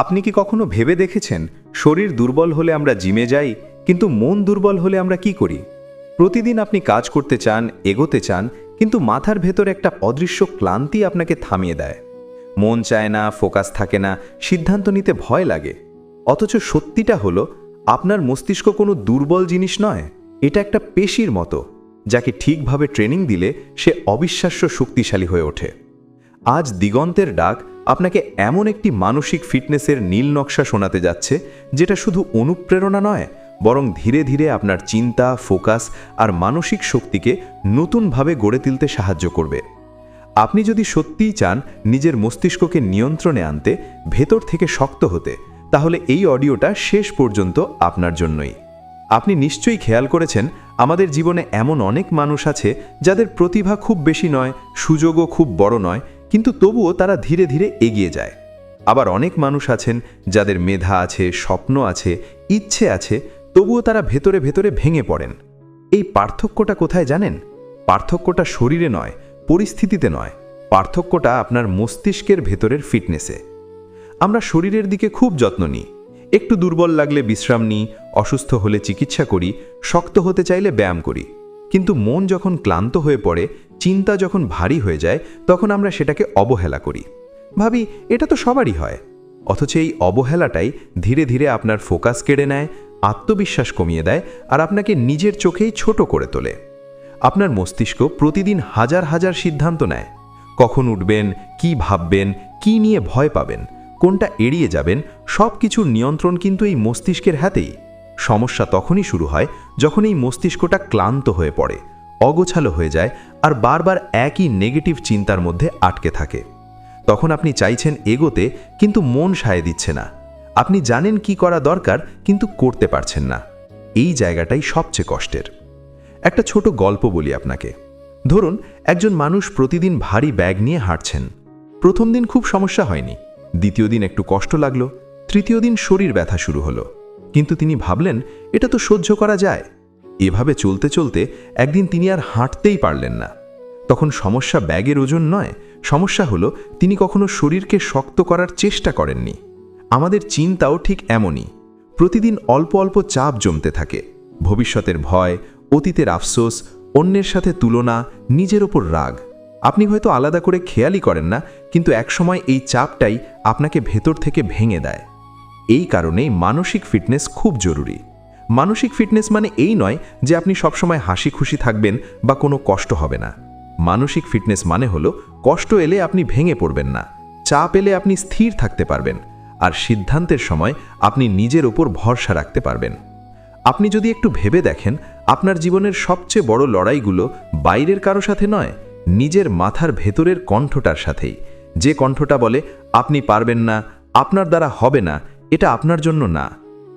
আপনি কি কখনো ভেবে দেখেছেন, শরীর দুর্বল হলে আমরা জিমে যাই, কিন্তু মন দুর্বল হলে আমরা কি করি? প্রতিদিন আপনি কাজ করতে চান, এগোতে চান, কিন্তু মাথার ভেতর একটা অদৃশ্য ক্লান্তি আপনাকে থামিয়ে দেয়। মন চায় না, ফোকাস থাকে না, সিদ্ধান্ত নিতে ভয় লাগে। অথচ সত্যিটা হলো, আপনার মস্তিষ্ক কোনো দুর্বল জিনিস নয়, এটা একটা পেশির মতো, যাকে ঠিকভাবে ট্রেনিং দিলে সে অবিশ্বাস্য শক্তিশালী হয়ে ওঠে। আজ দিগন্তের ডাক আপনাকে এমন একটি মানসিক ফিটনেসের নীল নকশা শোনাতে যাচ্ছে, যেটা শুধু অনুপ্রেরণা নয়, বরং ধীরে ধীরে আপনার চিন্তা, ফোকাস আর মানসিক শক্তিকে নতুনভাবে গড়ে তুলতে সাহায্য করবে। আপনি যদি সত্যিই চান নিজের মস্তিষ্ককে নিয়ন্ত্রণে আনতে, ভেতর থেকে শক্ত হতে, তাহলে এই অডিওটা শেষ পর্যন্ত আপনার জন্যই। আপনি নিশ্চয়ই খেয়াল করেছেন, আমাদের জীবনে এমন অনেক মানুষ আছে যাদের প্রতিভা খুব বেশি নয়, সুযোগও খুব বড় নয় কিন্তু তবুও তারা ধীরে ধীরে এগিয়ে যায়। আবার অনেক মানুষ আছেন যাদের মেধা আছে, স্বপ্ন আছে, ইচ্ছে আছে, তবুও তারা ভেতরে ভেতরে ভেঙে পড়েন। এই পার্থক্যটা কোথায় জানেন? পার্থক্যটা শরীরে নয়, পরিস্থিতিতে নয়। পার্থক্যটা আপনার মস্তিষ্কের ভেতরের ফিটনেসে। আমরা শরীরের দিকে খুব যত্ন নিই। একটু দুর্বল লাগলে বিশ্রাম নিই, অসুস্থ হলে চিকিৎসা করি, শক্ত হতে চাইলে ব্যায়াম করি। কিন্তু মন যখন ক্লান্ত হয়ে পড়ে, চিন্তা যখন ভারী হয়ে যায়, তখন আমরা সেটাকে অবহেলা করি। ভাবি, এটা তো সবারই হয়। অথচ এই অবহেলাটাই ধীরে ধীরে আপনার ফোকাস কেড়ে নেয়, আত্মবিশ্বাস কমিয়ে দেয় আর আপনাকে নিজের চোখেই ছোট করে তোলে। আপনার মস্তিষ্ক প্রতিদিন হাজার হাজার সিদ্ধান্ত নেয়। কখন উঠবেন, কি ভাববেন, কি নিয়ে ভয় পাবেন, কোনটা এড়িয়ে যাবেন সব কিছুর নিয়ন্ত্রণ কিন্তু এই মস্তিষ্কের হাতেই। সমস্যা তখনই শুরু হয় যখন এই মস্তিষ্কটা ক্লান্ত হয়ে পড়ে, অগোছালো হয়ে যায় আর বারবার একই নেগেটিভ চিন্তার মধ্যে আটকে থাকে। তখন আপনি চাইছেন এগোতে কিন্তু মন সায় দিচ্ছে না। আপনি জানেন কি করা দরকার কিন্তু করতে পারছেন না। এই জায়গাটাই সবচেয়ে কষ্টের। একটা ছোট গল্প বলি আপনাকে। ধরুন, একজন মানুষ প্রতিদিন ভারী ব্যাগ নিয়ে হাঁটছেন। প্রথম দিন খুব সমস্যা হয়নি, দ্বিতীয় দিন একটু কষ্ট লাগল, তৃতীয় দিন শরীর ব্যথা শুরু হলো। কিন্তু তিনি ভাবলেন, এটা তো সহ্য করা যায়। এভাবে চলতে চলতে একদিন তিনি আর হাঁটতেই পারলেন না। তখন সমস্যা ব্যাগের ওজন নয়, সমস্যা হলো তিনি কখনো শরীরকে শক্ত করার চেষ্টা করেননি। আমাদের চিন্তাও ঠিক এমনই, প্রতিদিন অল্প অল্প চাপ জমতে থাকে, ভবিষ্যতের ভয়, অতীতের আফসোস, অন্যের সাথে তুলনা, নিজের ওপর রাগ। আপনি হয়তো আলাদা করে খেয়ালই করেন না, কিন্তু একসময় এই চাপটাই আপনাকে ভেতর থেকে ভেঙে দেয়। এই কারণেই মানসিক ফিটনেস খুব জরুরি। মানসিক ফিটনেস মানে এই নয় যে আপনি সবসময় হাসি খুশি থাকবেন বা কোনো কষ্ট হবে না। মানসিক ফিটনেস মানে হলো কষ্ট এলে আপনি ভেঙে পড়বেন না, চাপ এলে আপনি স্থির থাকতে পারবেন, আর সিদ্ধান্তের সময় আপনি নিজের ওপর ভরসা রাখতে পারবেন। আপনি যদি একটু ভেবে দেখেন, আপনার জীবনের সবচেয়ে বড় লড়াইগুলো বাইরের কারও সাথে নয়, নিজের মাথার ভেতরের কণ্ঠটার সাথেই। যে কণ্ঠটা বলে, আপনি পারবেন না, আপনার দ্বারা হবে না এটা আপনার জন্য না।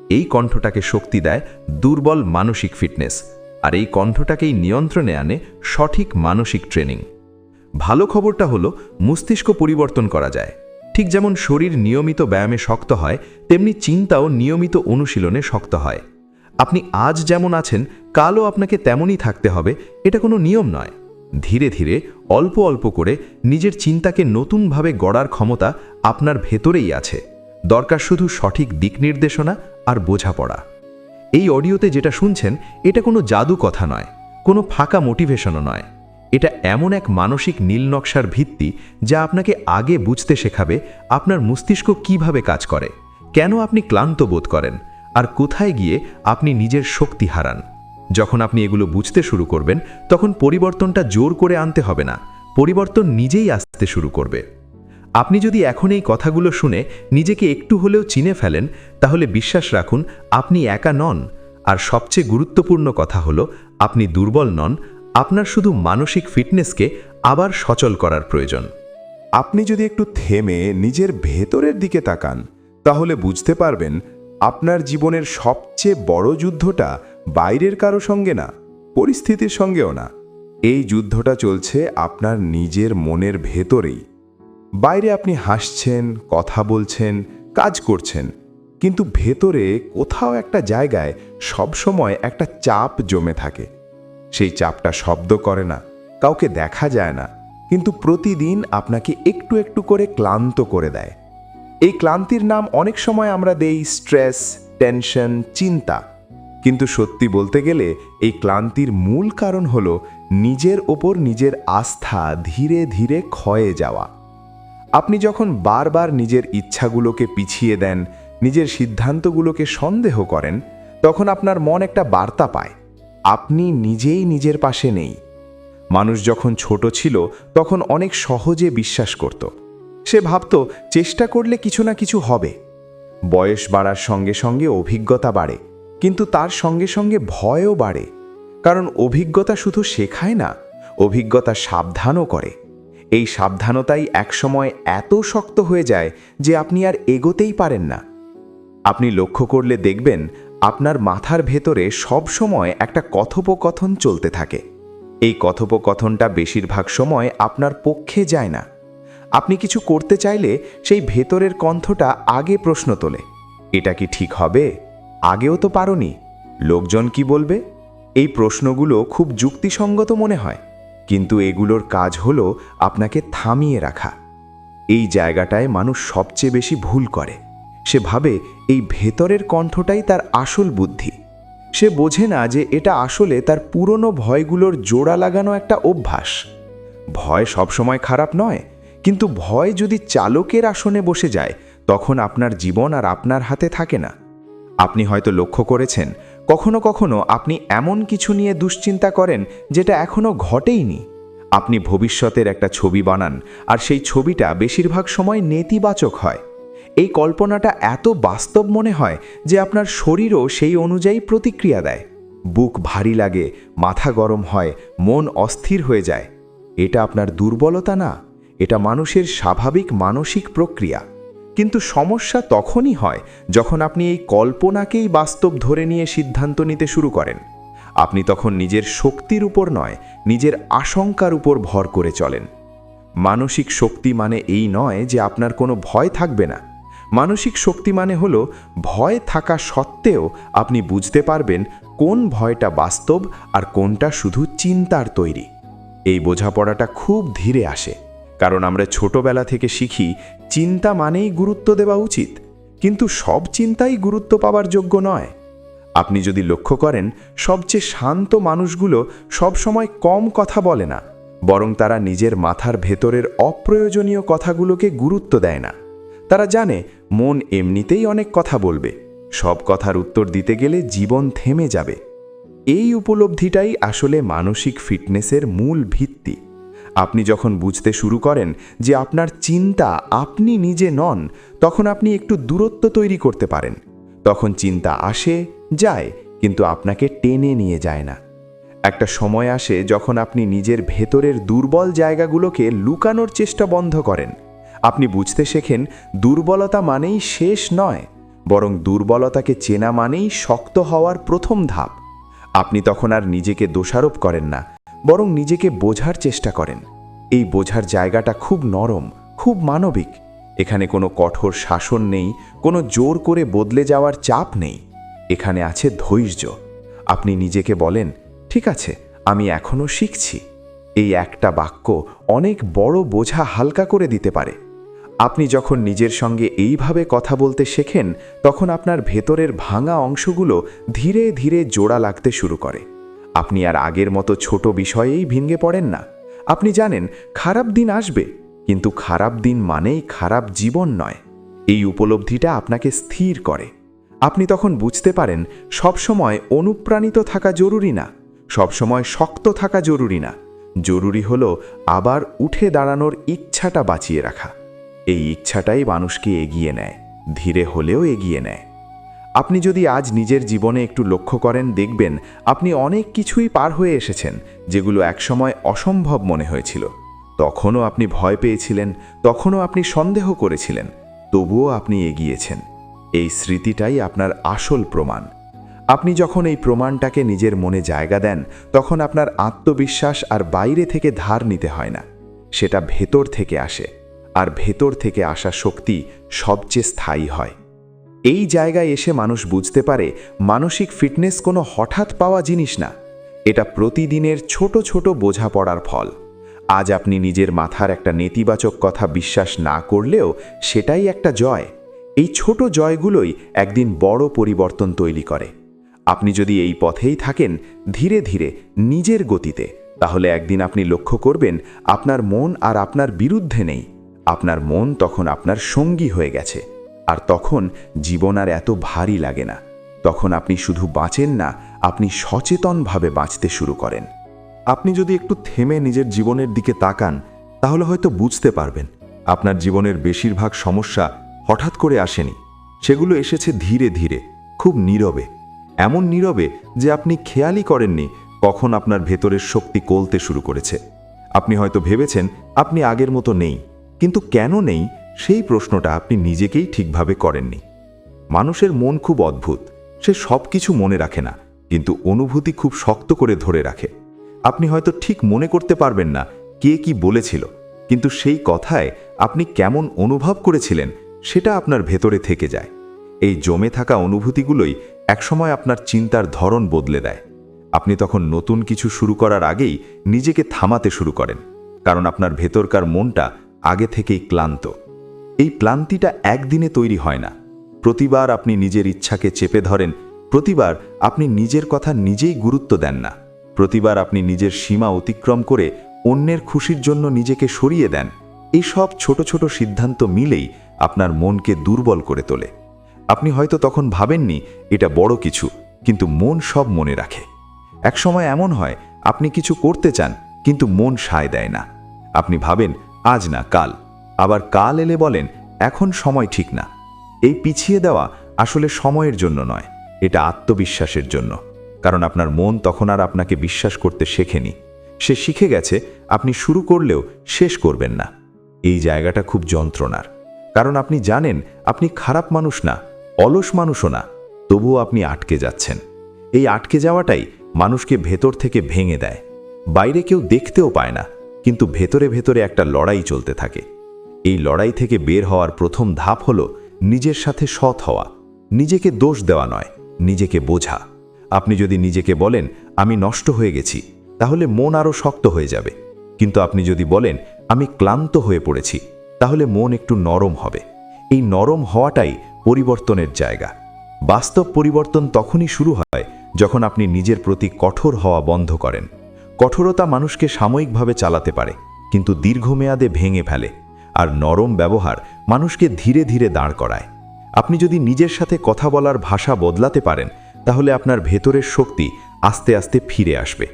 এই কণ্ঠটাকে শক্তি দেয় দুর্বল মানসিক ফিটনেস, আর এই কণ্ঠটাকেই নিয়ন্ত্রণে আনে সঠিক মানসিক ট্রেনিং। ভালো খবরটা হলো, মস্তিষ্ক পরিবর্তন করা যায়। ঠিক যেমন শরীর নিয়মিত ব্যায়ামে শক্ত হয়, তেমনি চিন্তাও নিয়মিত অনুশীলনে শক্ত হয়। আপনি আজ যেমন আছেন, কালও আপনাকে তেমনই থাকতে হবে, এটা কোনো নিয়ম নয়। ধীরে ধীরে, অল্প অল্প করে নিজের চিন্তাকে নতুনভাবে গড়ার ক্ষমতা আপনার ভেতরেই আছে। দরকার শুধু সঠিক দিক নির্দেশনা আর বোঝাপড়া। এই অডিওতে যেটা শুনছেন, এটা কোনো জাদু কথা নয়, কোনো ফাঁকা মোটিভেশনও নয়। এটা এমন এক মানসিক নীল নকশার ভিত্তি যা আপনাকে আগে বুঝতে শেখাবে আপনার মস্তিষ্ক কীভাবে কাজ করে, কেন আপনি ক্লান্ত বোধ করেন, আর কোথায় গিয়ে আপনি নিজের শক্তি হারান। যখন আপনি এগুলো বুঝতে শুরু করবেন, তখন পরিবর্তনটা জোর করে আনতে হবে না, পরিবর্তন নিজেই আসতে শুরু করবে। আপনি যদি এখন এই কথাগুলো শুনে নিজেকে একটু হলেও চিনে ফেলেন, তাহলে বিশ্বাস রাখুন আপনি একা নন। আর সবচেয়ে গুরুত্বপূর্ণ কথা হলো, আপনি দুর্বল নন, আপনার শুধু মানসিক ফিটনেসকে আবার সচল করার প্রয়োজন। আপনি যদি একটু থেমে নিজের ভেতরের দিকে তাকান, তাহলে বুঝতে পারবেন আপনার জীবনের সবচেয়ে বড় যুদ্ধটা বাইরের কারও সঙ্গে না, পরিস্থিতির সঙ্গেও না। এই যুদ্ধটা চলছে আপনার নিজের মনের ভেতরেই। বাইরে আপনি হাসছেন, কথা বলছেন, কাজ করছেন, কিন্তু ভেতরে কোথাও একটা জায়গায় সবসময় একটা চাপ জমে থাকে। সেই চাপটা শব্দ করে না, কাউকে দেখা যায় না, কিন্তু প্রতিদিন আপনাকে একটু একটু করে ক্লান্ত করে দেয়। এই ক্লান্তির নাম অনেক সময় আমরা দেই স্ট্রেস, টেনশন, চিন্তা। কিন্তু সত্যি বলতে গেলে এই ক্লান্তির মূল কারণ হল নিজের ওপর নিজের আস্থা ধীরে ধীরে ক্ষয়ে যাওয়া। আপনি যখন বারবার নিজের ইচ্ছাগুলোকে পিছিয়ে দেন, নিজের সিদ্ধান্তগুলোকে সন্দেহ করেন, তখন আপনার মন একটা বার্তা পায়, আপনি নিজেই নিজের পাশে নেই। মানুষ যখন ছোট ছিল, তখন অনেক সহজে বিশ্বাস করত। সে ভাবত, চেষ্টা করলে কিছু না কিছু হবে। বয়স বাড়ার সঙ্গে সঙ্গে অভিজ্ঞতা বাড়ে, কিন্তু তার সঙ্গে সঙ্গে ভয়ও বাড়ে। কারণ অভিজ্ঞতা শুধু শেখায় না, অভিজ্ঞতা সাবধানও করে। এই সাবধানতাই একসময় এত শক্ত হয়ে যায় যে আপনি আর এগোতেই পারেন না। আপনি লক্ষ্য করলে দেখবেন আপনার মাথার ভেতরে সব সময় একটা কথোপকথন চলতে থাকে। এই কথোপকথনটা বেশিরভাগ সময় আপনার পক্ষে যায় না। আপনি কিছু করতে চাইলে সেই ভেতরের কণ্ঠটা আগে প্রশ্ন তোলে, এটা কি ঠিক হবে? আগেও তো পারোনি। লোকজন কি বলবে? এই প্রশ্নগুলো খুব যুক্তিসঙ্গত মনে হয়। কিন্তু এগুলোর কাজ হলো আপনাকে থামিয়ে রাখা। এই জায়গাটায় মানুষ সবচেয়ে বেশি ভুল করে। সে ভাবে এই ভেতরের কণ্ঠটাই তার আসল বুদ্ধি। সে বোঝে না যে এটা আসলে তার পুরনো ভয়গুলোর জোড়া লাগানো একটা অভ্যাস। ভয় সবসময় খারাপ নয়, কিন্তু ভয় যদি চালকের আসনে বসে যায়, তখন আপনার জীবন আর আপনার হাতে থাকে না। আপনি হয়তো লক্ষ্য করেছেন কখনো কখনো আপনি এমন কিছু নিয়ে দুশ্চিন্তা করেন যেটা এখনও ঘটেইনি। আপনি ভবিষ্যতের একটা ছবি বানান, আর সেই ছবিটা বেশিরভাগ সময় নেতিবাচক হয়। এই কল্পনাটা এত বাস্তব মনে হয় যে আপনার শরীরও সেই অনুযায়ী প্রতিক্রিয়া দেয়। বুক ভারী লাগে, মাথা গরম হয়, মন অস্থির হয়ে যায়। এটা আপনার দুর্বলতা না, এটা মানুষের স্বাভাবিক মানসিক প্রক্রিয়া। কিন্তু সমস্যা তখনই হয় যখন আপনি এই কল্পনাকেই বাস্তব ধরে নিয়ে সিদ্ধান্ত নিতে শুরু করেন। আপনি তখন নিজের শক্তির উপর নয়, নিজের আশঙ্কার উপর ভর করে চলেন। মানসিক শক্তি মানে এই নয় যে আপনার কোনো ভয় থাকবে না। মানসিক শক্তি মানে হল ভয় থাকা সত্ত্বেও আপনি বুঝতে পারবেন কোন ভয়টা বাস্তব আর কোনটা শুধু চিন্তার তৈরি। এই বোঝাপড়াটা খুব ধীরে আসে। কারণ আমরা ছোটবেলা থেকে শিখি, চিন্তা মানেই গুরুত্ব দেওয়া উচিত। কিন্তু সব চিন্তাই গুরুত্ব পাওয়ার যোগ্য নয়। আপনি যদি লক্ষ্য করেন, সবচেয়ে শান্ত মানুষগুলো সবসময় কম কথা বলে না, বরং তারা নিজের মাথার ভেতরের অপ্রয়োজনীয় কথাগুলোকে গুরুত্ব দেয় না। তারা জানে, মন এমনিতেই অনেক কথা বলবে। সব কথার উত্তর দিতে গেলে জীবন থেমে যাবে। এই উপলব্ধিটাই আসলে মানসিক ফিটনেসের মূল ভিত্তি। আপনি যখন বুঝতে শুরু করেন যে আপনার চিন্তা আপনি নিজে নন, তখন আপনি একটু দূরত্ব তৈরি করতে পারেন। তখন চিন্তা আসে, যায়, কিন্তু আপনাকে টেনে নিয়ে যায় না। একটা সময় আসে যখন আপনি নিজের ভেতরের দুর্বল জায়গাগুলোকে লুকানোর চেষ্টা বন্ধ করেন। আপনি বুঝতে শেখেন, দুর্বলতা মানেই শেষ নয়, বরং দুর্বলতাকে চেনা মানেই শক্ত হওয়ার প্রথম ধাপ। আপনি তখন আর নিজেকে দোষারোপ করেন না। বরং নিজেকে বোঝার চেষ্টা করেন। এই বোঝার জায়গাটা খুব নরম, খুব মানবিক। এখানে কোনো কঠোর শাসন নেই, কোনো জোর করে বদলে যাওয়ার চাপ নেই। এখানে আছে ধৈর্য। আপনি নিজেকে বলেন, ঠিক আছে, আমি এখনও শিখছি। এই একটা বাক্য অনেক বড় বোঝা হালকা করে দিতে পারে। আপনি যখন নিজের সঙ্গে এইভাবে কথা বলতে শেখেন, তখন আপনার ভেতরের ভাঙা অংশগুলো ধীরে ধীরে জোড়া লাগতে শুরু করে। আপনি আর আগের মতো ছোট বিষয়েই ভেঙে পড়েন না। আপনি জানেন, খারাপ দিন আসবে, কিন্তু খারাপ দিন মানেই খারাপ জীবন নয়। এই উপলব্ধিটা আপনাকে স্থির করে। আপনি তখন বুঝতে পারেন, সবসময় অনুপ্রাণিত থাকা জরুরি না, সবসময় শক্ত থাকা জরুরি না। জরুরি হলো আবার উঠে দাঁড়ানোর ইচ্ছাটা বাঁচিয়ে রাখা। এই ইচ্ছাটাই মানুষকে এগিয়ে নেয়, ধীরে হলেও এগিয়ে নেয়। আপনি যদি আজ নিজের জীবনে একটু লক্ষ্য করেন, দেখবেন আপনি অনেক কিছুই পার হয়ে এসেছেন, যেগুলো একসময় অসম্ভব মনে হয়েছিল। তখনও আপনি ভয় পেয়েছিলেন, তখনও আপনি সন্দেহ করেছিলেন, তবুও আপনি এগিয়েছেন। এই স্মৃতিটাই আপনার আসল প্রমাণ। আপনি যখন এই প্রমাণটাকে নিজের মনে জায়গা দেন, তখন আপনার আত্মবিশ্বাস আর বাইরে থেকে ধার নিতে হয় না। সেটা ভেতর থেকে আসে, আর ভেতর থেকে আসা শক্তি সবচেয়ে স্থায়ী হয়। এই জায়গায় এসে মানুষ বুঝতে পারে মানসিক ফিটনেস কোনো হঠাৎ পাওয়া জিনিস না। এটা প্রতিদিনের ছোট ছোট বোঝাপড়ার ফল। আজ আপনি নিজের মাথার একটা নেতিবাচক কথা বিশ্বাস না করলেও সেটাই একটা জয়। এই ছোট জয়গুলোই একদিন বড় পরিবর্তন তৈরি করে। আপনি যদি এই পথেই থাকেন ধীরে ধীরে নিজের গতিতে, তাহলে একদিন আপনি লক্ষ্য করবেন আপনার মন আর আপনার বিরুদ্ধে নেই। আপনার মন তখন আপনার সঙ্গী হয়ে গেছে। আর তখন জীবন আর এত ভারী লাগে না। তখন আপনি শুধু বাঁচেন না, আপনি সচেতনভাবে বাঁচতে শুরু করেন। আপনি যদি একটু থেমে নিজের জীবনের দিকে তাকান, তাহলে হয়তো বুঝতে পারবেন, আপনার জীবনের বেশিরভাগ সমস্যা হঠাৎ করে আসেনি। সেগুলো এসেছে ধীরে ধীরে, খুব নীরবে। এমন নীরবে যে আপনি খেয়ালই করেননি কখন আপনার ভেতরের শক্তি কলতে শুরু করেছে। আপনি হয়তো ভেবেছেন, আপনি আগের মতো নেই, কিন্তু কেন নেই? সেই প্রশ্নটা আপনি নিজেকেই ঠিকভাবে করেননি। মানুষের মন খুব অদ্ভুত, সে সব কিছু মনে রাখে না, কিন্তু অনুভূতি খুব শক্ত করে ধরে রাখে। আপনি হয়তো ঠিক মনে করতে পারবেন না কে কি বলেছিল, কিন্তু সেই কথায় আপনি কেমন অনুভব করেছিলেন সেটা আপনার ভেতরে থেকে যায়। এই জমে থাকা অনুভূতিগুলোই একসময় আপনার চিন্তার ধরন বদলে দেয়। আপনি তখন নতুন কিছু শুরু করার আগেই নিজেকে থামাতে শুরু করেন, কারণ আপনার ভেতরকার মনটা আগে থেকেই ক্লান্ত। এই প্লান্তিটা একদিনে তৈরি হয় না। প্রতিবার আপনি নিজের ইচ্ছাকে চেপে ধরেন, প্রতিবার আপনি নিজের কথা নিজেই গুরুত্ব দেন না। প্রতিবার আপনি নিজের সীমা অতিক্রম করে অন্যের খুশির জন্য নিজেকে সরিয়ে দেন। এই সব ছোট ছোট সিদ্ধান্ত মিলেই আপনার মনকে দুর্বল করে তোলে। আপনি হয়তো তখন ভাবেননি, এটা বড় কিছু, কিন্তু মন সব মনে রাখে। একসময় এমন হয়, আপনি কিছু করতে চান, কিন্তু মন সায় দেয় না। আপনি ভাবেন, আজ না কাল। আবার কাল এলে বলেন, এখন সময় ঠিক না। এই পিছিয়ে দেওয়া আসলে সময়ের জন্য নয়, এটা আত্মবিশ্বাসের জন্য। কারণ আপনার মন তখন আর আপনাকে বিশ্বাস করতে শেখেনি। সে শিখে গেছে, আপনি শুরু করলেও শেষ করবেন না। এই জায়গাটা খুব যন্ত্রণার। কারণ আপনি জানেন, আপনি খারাপ মানুষ না, অলস মানুষও না, তবুও আপনি আটকে যাচ্ছেন। এই আটকে যাওয়াটাই মানুষকে ভেতর থেকে ভেঙে দেয়। বাইরে কেউ দেখতেও পায় না, কিন্তু ভেতরে ভেতরে একটা লড়াই চলতে থাকে। এই লড়াই থেকে বের হওয়ার প্রথম ধাপ হল নিজের সাথে সৎ হওয়া। নিজেকে দোষ দেওয়া নয়, নিজেকে বোঝা। আপনি যদি নিজেকে বলেন, আমি নষ্ট হয়ে গেছি তাহলে মন আরও শক্ত হয়ে যাবে। কিন্তু আপনি যদি বলেন, আমি ক্লান্ত হয়ে পড়েছি তাহলে মন একটু নরম হবে। এই নরম হওয়াটাই পরিবর্তনের জায়গা। বাস্তব পরিবর্তন তখনই শুরু হয় যখন আপনি নিজের প্রতি কঠোর হওয়া বন্ধ করেন। কঠোরতা মানুষকে সাময়িকভাবে চালাতে পারে, কিন্তু দীর্ঘমেয়াদে ভেঙে ফেলে। আর নরম ব্যবহার মানুষকে ধীরে ধীরে দাঁড় করায়। আপনি যদি নিজের সাথে কথা বলার ভাষা বদলাতে পারেন, তাহলে আপনার ভেতরের শক্তি আস্তে আস্তে ফিরে আসবে।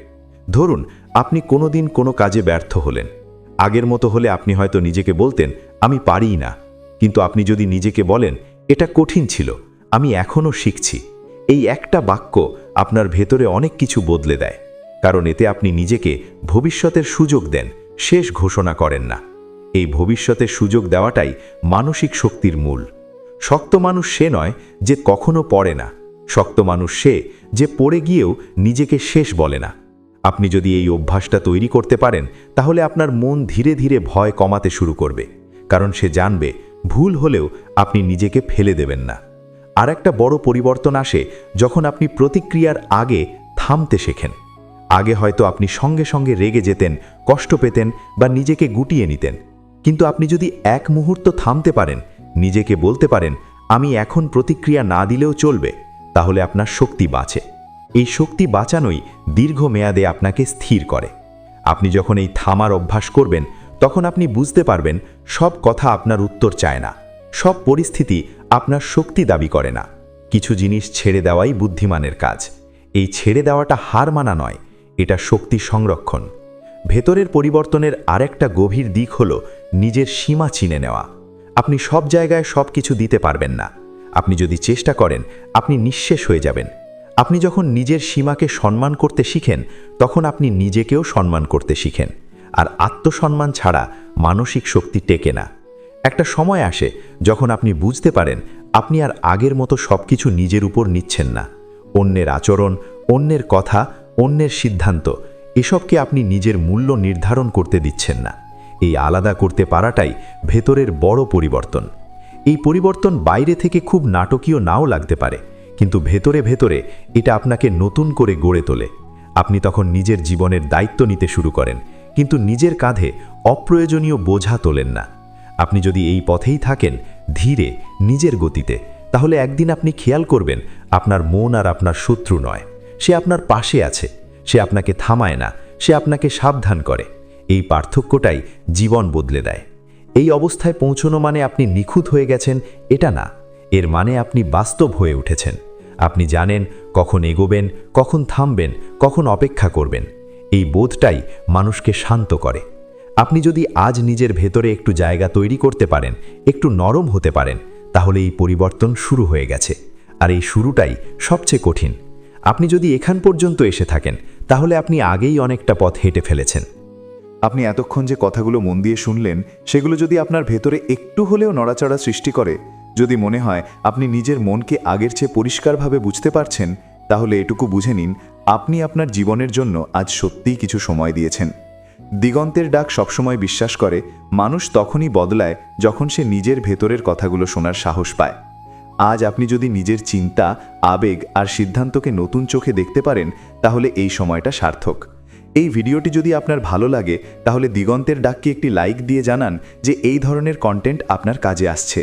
ধরুন, আপনি কোনোদিন কোনো কাজে ব্যর্থ হলেন। আগের মতো হলে আপনি হয়তো নিজেকে বলতেন, আমি পারিই না। কিন্তু আপনি যদি নিজেকে বলেন, এটা কঠিন ছিল, আমি এখনও শিখছি। এই একটা বাক্য আপনার ভেতরে অনেক কিছু বদলে দেয়। কারণ এতে আপনি নিজেকে ভবিষ্যতের সুযোগ দেন, শেষ ঘোষণা করেন না। এই ভবিষ্যতের সুযোগ দেওয়াটাই মানসিক শক্তির মূল। শক্ত মানুষ সে নয় যে কখনো পড়ে না। শক্ত মানুষ সে যে পড়ে গিয়েও নিজেকে শেষ বলে না। আপনি যদি এই অভ্যাসটা তৈরি করতে পারেন, তাহলে আপনার মন ধীরে ধীরে ভয় কমাতে শুরু করবে, কারণ সে জানবে ভুল হলেও আপনি নিজেকে ফেলে দেবেন না। আর একটা বড় পরিবর্তন আসে যখন আপনি প্রতিক্রিয়ার আগে থামতে শেখেন। আগে হয়তো আপনি সঙ্গে সঙ্গে রেগে যেতেন, কষ্ট পেতেন বা নিজেকে গুটিয়ে নিতেন। কিন্তু আপনি যদি এক মুহূর্ত থামতে পারেন, নিজেকে বলতে পারেন, আমি এখন প্রতিক্রিয়া না দিলেও চলবে, তাহলে আপনার শক্তি বাঁচে। এই শক্তি বাঁচানোই দীর্ঘমেয়াদে আপনাকে স্থির করে। আপনি যখন এই থামার অভ্যাস করবেন, তখন আপনি বুঝতে পারবেন সব কথা আপনার উত্তর চায় না। সব পরিস্থিতি আপনার শক্তি দাবি করে না। কিছু জিনিস ছেড়ে দেওয়াই বুদ্ধিমানের কাজ। এই ছেড়ে দেওয়াটা হার মানা নয়, এটা শক্তি সংরক্ষণ। ভেতরের পরিবর্তনের আরেকটা গভীর দিক হল নিজের সীমা চিনে নেওয়া। আপনি সব জায়গায় সব কিছু দিতে পারবেন না। আপনি যদি চেষ্টা করেন, আপনি নিঃশেষ হয়ে যাবেন। আপনি যখন নিজের সীমাকে সম্মান করতে শিখেন, তখন আপনি নিজেকেও সম্মান করতে শিখেন। আর আত্মসম্মান ছাড়া মানসিক শক্তি টেকে না। একটা সময় আসে যখন আপনি বুঝতে পারেন, আপনি আর আগের মতো সব কিছু নিজের উপর নিচ্ছেন না। অন্যের আচরণ, অন্যের কথা, অন্যের সিদ্ধান্ত, এসবকে আপনি নিজের মূল্য নির্ধারণ করতে দিচ্ছেন না। এই আলাদা করতে পারাটাই ভেতরের বড় পরিবর্তন। এই পরিবর্তন বাইরে থেকে খুব নাটকীয় নাও লাগতে পারে, কিন্তু ভেতরে ভেতরে এটা আপনাকে নতুন করে গড়ে তোলে। আপনি তখন নিজের জীবনের দায়িত্ব নিতে শুরু করেন, কিন্তু নিজের কাঁধে অপ্রয়োজনীয় বোঝা তোলেন না। আপনি যদি এই পথেই থাকেন ধীরে, নিজের গতিতে, তাহলে একদিন আপনি খেয়াল করবেন আপনার মন আর আপনার শত্রু নয়। সে আপনার পাশে আছে, সে আপনাকে থামায় না, সে আপনাকে সাবধান করে। এই পার্থক্যটাই জীবন বদলে দেয়। এই অবস্থায় পৌঁছনো মানে আপনি নিখুঁত হয়ে গেছেন, এটা না। এর মানে আপনি বাস্তব হয়ে উঠেছেন। আপনি জানেন কখন এগোবেন, কখন থামবেন, কখন অপেক্ষা করবেন। এই বোধটাই মানুষকে শান্ত করে। আপনি যদি আজ নিজের ভেতরে একটু জায়গা তৈরি করতে পারেন, একটু নরম হতে পারেন, তাহলে এই পরিবর্তন শুরু হয়ে গেছে। আর এই শুরুটাই সবচেয়ে কঠিন। আপনি যদি এখান পর্যন্ত এসে থাকেন, তাহলে আপনি আগেই অনেকটা পথ হেঁটে ফেলেছেন। আপনি এতক্ষণ যে কথাগুলো মন দিয়ে শুনলেন, সেগুলো যদি আপনার ভেতরে একটু হলেও নড়াচড়া সৃষ্টি করে, যদি মনে হয় আপনি নিজের মনকে আগের চেয়ে পরিষ্কারভাবে বুঝতে পারছেন, তাহলে এটুকু বুঝে নিন, আপনি আপনার জীবনের জন্য আজ সত্যিই কিছু সময় দিয়েছেন। দিগন্তের ডাক সবসময় বিশ্বাস করে, মানুষ তখনই বদলায় যখন সে নিজের ভেতরের কথাগুলো শোনার সাহস পায়। আজ আপনি যদি নিজের চিন্তা, আবেগ আর সিদ্ধান্তকে নতুন চোখে দেখতে পারেন, তাহলে এই সময়টা সার্থক। এই ভিডিওটি যদি আপনার ভালো লাগে, তাহলে দিগন্তের ডাককে একটি লাইক দিয়ে জানান যে এই ধরনের কন্টেন্ট আপনার কাজে আসছে।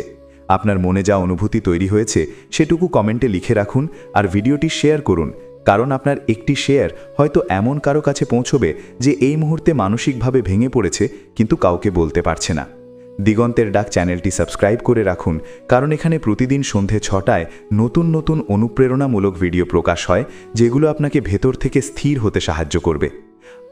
আপনার মনে যা অনুভূতি তৈরি হয়েছে, সেটুকু কমেন্টে লিখে রাখুন আর ভিডিওটি শেয়ার করুন, কারণ আপনার একটি শেয়ার হয়তো এমন কারও কাছে পৌঁছবে যে এই মুহূর্তে মানসিকভাবে ভেঙে পড়েছে, কিন্তু কাউকে বলতে পারছে না। দিগন্তের ডাক চ্যানেলটি সাবস্ক্রাইব করে রাখুন, কারণ এখানে প্রতিদিন সন্ধে ছটায় নতুন নতুন অনুপ্রেরণামূলক ভিডিও প্রকাশ হয়, যেগুলো আপনাকে ভেতর থেকে স্থির হতে সাহায্য করবে।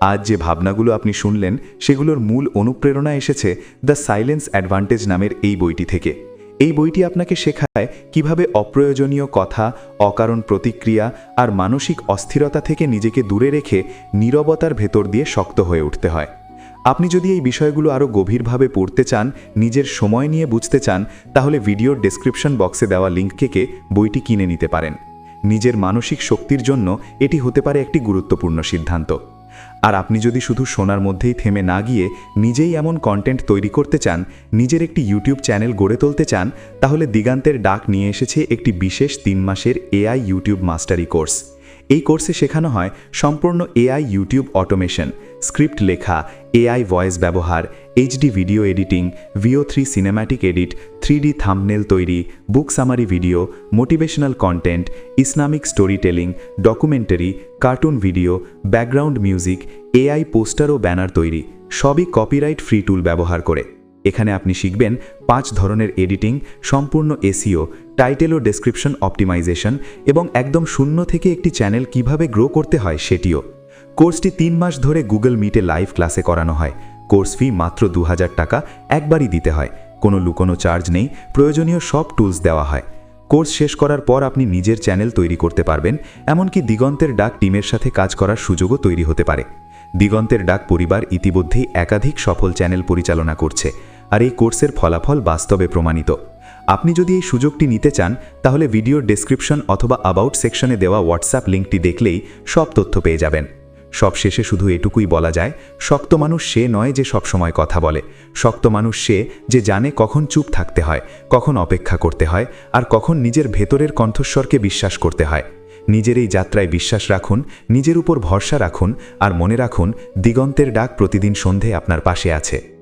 আজ যে ভাবনাগুলো আপনি শুনলেন, সেগুলোর মূল অনুপ্রেরণা এসেছে দ্য সাইলেন্স অ্যাডভান্টেজ নামের এই বইটি থেকে। এই বইটি আপনাকে শেখায় কীভাবে অপ্রয়োজনীয় কথা, অকারণ প্রতিক্রিয়া আর মানসিক অস্থিরতা থেকে নিজেকে দূরে রেখে নীরবতার ভেতর দিয়ে শক্ত হয়ে উঠতে হয়। আপনি যদি এই বিষয়গুলো আরও গভীরভাবে পড়তে চান, নিজের সময় নিয়ে বুঝতে চান, তাহলে ভিডিওর ডেসক্রিপশন বক্সে দেওয়া লিঙ্ক থেকে বইটি কিনে নিতে পারেন। নিজের মানসিক শক্তির জন্য এটি হতে পারে একটি গুরুত্বপূর্ণ সিদ্ধান্ত। আর আপনি যদি শুধু শোনার মধ্যেই থেমে না গিয়ে নিজেই এমন কন্টেন্ট তৈরি করতে চান, নিজের একটি ইউটিউব চ্যানেল গড়ে তুলতে চান, তাহলে দিগান্তের ডাক নিয়ে এসেছে একটি বিশেষ তিন মাসের এআই ইউটিউব মাস্টারি কোর্স এই কোর্সে শেখানো হয় সম্পূর্ণ এআই ইউটিউব অটোমেশন স্ক্রিপ্ট লেখা, এআই ভয়েস ব্যবহার, HD video editing, Veo three cinematic edit three D thumbnail তৈরি, book summary video, motivational content, Islamic story telling documentary, cartoon video, background music, AI poster ও banner তৈরি, সবই copyright free টুল ব্যবহার করে। এখানে আপনি শিখবেন পাঁচ ধরনের এডিটিং, সম্পূর্ণ এসিও টাইটেল ও ডেসক্রিপশন অপটিমাইজেশন এবং একদম শূন্য থেকে একটি চ্যানেল কীভাবে গ্রো করতে হয় সেটিও। কোর্সটি তিন মাস ধরে গুগল মিটে লাইভ ক্লাসে করানো হয়। কোর্স ফি মাত্র দু হাজার টাকা, একবারই দিতে হয়। কোনো লুকোনো চার্জ নেই, প্রয়োজনীয় সব টুলস দেওয়া হয়। কোর্স শেষ করার পর আপনি নিজের চ্যানেল তৈরি করতে পারবেন, এমনকি দিগন্তের ডাক টিমের সাথে কাজ করার সুযোগও তৈরি হতে পারে। দিগন্তের ডাক পরিবার ইতিমধ্যেই একাধিক সফল চ্যানেল পরিচালনা করছে, আর এই কোর্সের ফলাফল বাস্তবে প্রমাণিত। আপনি যদি এই সুযোগটি নিতে চান, তাহলে ভিডিওর ডেসক্রিপশন অথবা অ্যাবাউট সেকশনে দেওয়া হোয়াটসঅ্যাপ লিঙ্কটি দেখলেই সব তথ্য পেয়ে যাবেন। সব শেষে শুধু এটুকুই বলা যায়, শক্ত মানুষ সে নয় যে সবসময় কথা বলে। শক্ত মানুষ সে যে জানে কখন চুপ থাকতে হয়, কখন অপেক্ষা করতে হয়, আর কখন নিজের ভেতরের কণ্ঠস্বরকে বিশ্বাস করতে হয়। নিজের এই যাত্রায় বিশ্বাস রাখুন, নিজের উপর ভরসা রাখুন, আর মনে রাখুন, দিগন্তের ডাক প্রতিদিন সন্ধে আপনার পাশে আছে।